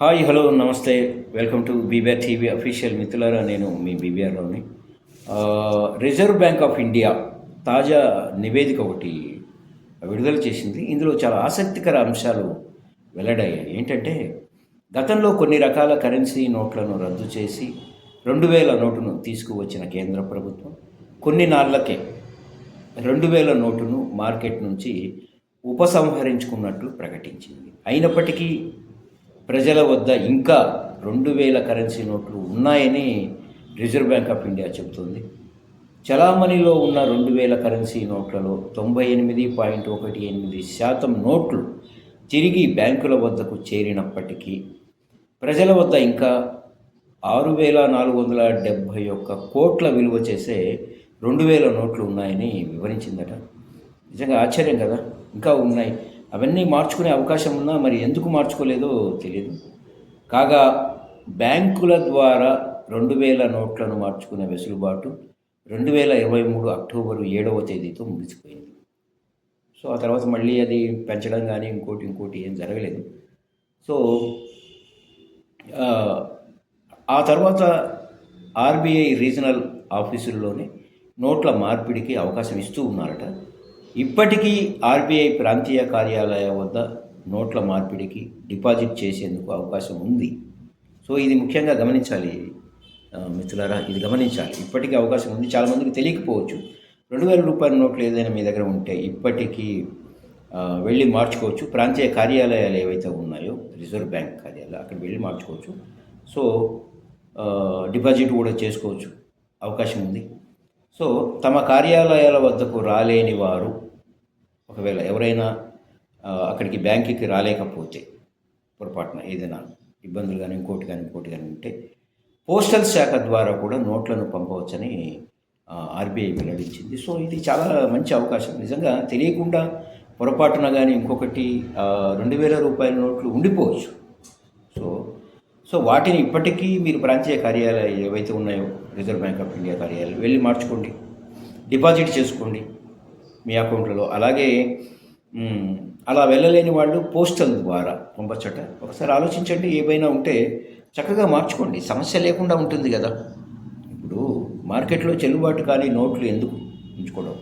Hi hello నమస్తే. Welcome to BBR TV official మిత్రులారా నేను మీ బీబీఆర్లోని రిజర్వ్ బ్యాంక్ ఆఫ్ ఇండియా తాజా నివేదిక ఒకటి విడుదల చేసింది. ఇందులో చాలా ఆసక్తికర అంశాలు వెల్లడయ్యాయి. ఏంటంటే గతంలో కొన్ని రకాల కరెన్సీ నోట్లను రద్దు చేసి రెండు వేల నోటును తీసుకువచ్చిన కేంద్ర ప్రభుత్వం కొన్ని నాళ్ళకే రెండు వేల నోటును మార్కెట్ నుంచి ఉపసంహరించుకున్నట్లు ప్రకటించింది. అయినప్పటికీ ప్రజల వద్ద ఇంకా రెండు వేల కరెన్సీ నోట్లు ఉన్నాయని రిజర్వ్ బ్యాంక్ ఆఫ్ ఇండియా చెబుతుంది. చలామణిలో ఉన్న రెండు వేల కరెన్సీ నోట్లలో తొంభై ఎనిమిది పాయింట్ ఒకటి ఎనిమిది శాతం నోట్లు తిరిగి బ్యాంకుల వద్దకు చేరినప్పటికీ ప్రజల వద్ద ఇంకా ఆరు వేల నాలుగు వందల డెబ్భై ఒక్క కోట్ల విలువ చేసే రెండు వేల నోట్లు ఉన్నాయని వివరించిందట. నిజంగా ఆశ్చర్యం కదా. ఇంకా ఉన్నాయి. అవన్నీ మార్చుకునే అవకాశం ఉన్నా మరి ఎందుకు మార్చుకోలేదో తెలియదు కాగా బ్యాంకుల ద్వారా రెండు వేల నోట్లను మార్చుకునే వెసులుబాటు రెండు వేల ఇరవై మూడు అక్టోబరు ఏడవ తేదీతో ముగిసిపోయింది. సో ఆ తర్వాత మళ్ళీ అది పెంచడం కానీ ఇంకోటి ఇంకోటి ఏం జరగలేదు. సో ఆ, తర్వాత ఆర్బీఐ రీజనల్ ఆఫీసుల్లోనే నోట్ల మార్పిడికి అవకాశం ఇస్తూ ఉన్నారట. ఇప్పటికీ ఆర్బీఐ ప్రాంతీయ కార్యాలయ వద్ద నోట్ల మార్పిడికి డిపాజిట్ చేసేందుకు అవకాశం ఉంది. సో ఇది ముఖ్యంగా గమనించాలి మిత్రులారా ఇది గమనించాలి. ఇప్పటికీ అవకాశం ఉంది. చాలామందికి తెలియకపోవచ్చు. రెండు వేల రూపాయల నోట్లు ఏదైనా మీ దగ్గర ఉంటే ఇప్పటికీ వెళ్ళి మార్చుకోవచ్చు. ప్రాంతీయ కార్యాలయాలు ఏవైతే ఉన్నాయో రిజర్వ్ బ్యాంక్ కార్యాలయాలు అక్కడ వెళ్ళి మార్చుకోవచ్చు. సో డిపాజిట్ కూడా చేసుకోవచ్చు. అవకాశం ఉంది. సో తమ కార్యాలయాల వద్దకు రాలేని వారు ఒకవేళ ఎవరైనా అక్కడికి బ్యాంకుకి రాలేకపోతే పొరపాటున ఏదైనా ఇబ్బందులు కానీ ఇంకోటి కానీ ఇంకోటి కానీ ఉంటే పోస్టల్ శాఖ ద్వారా కూడా నోట్లను పంపవచ్చని ఆర్బీఐ వెల్లడించింది. సో ఇది చాలా మంచి అవకాశం. నిజంగా తెలియకుండా పొరపాటున కానీ ఇంకొకటి రెండు వేల రూపాయల నోట్లు ఉండిపోవచ్చు. సో సో వాటిని ఇప్పటికీ మీరు ప్రాంతీయ కార్యాలయాలు ఏవైతే ఉన్నాయో రిజర్వ్ బ్యాంక్ ఆఫ్ ఇండియా కార్యాలయాలు వెళ్ళి మార్చుకోండి. డిపాజిట్ చేసుకోండి. మీ అకౌంట్లలో. అలాగే అలా వెళ్ళలేని వాళ్ళు పోస్టల్ ద్వారా పంపచ్చట ఒకసారి ఆలోచించండి ఏవైనా ఉంటే చక్కగా మార్చుకోండి. సమస్య లేకుండా ఉంటుంది కదా. ఇప్పుడు మార్కెట్లో చెల్లుబాటు కానీ నోట్లు ఎందుకు ఉంచుకోవడం?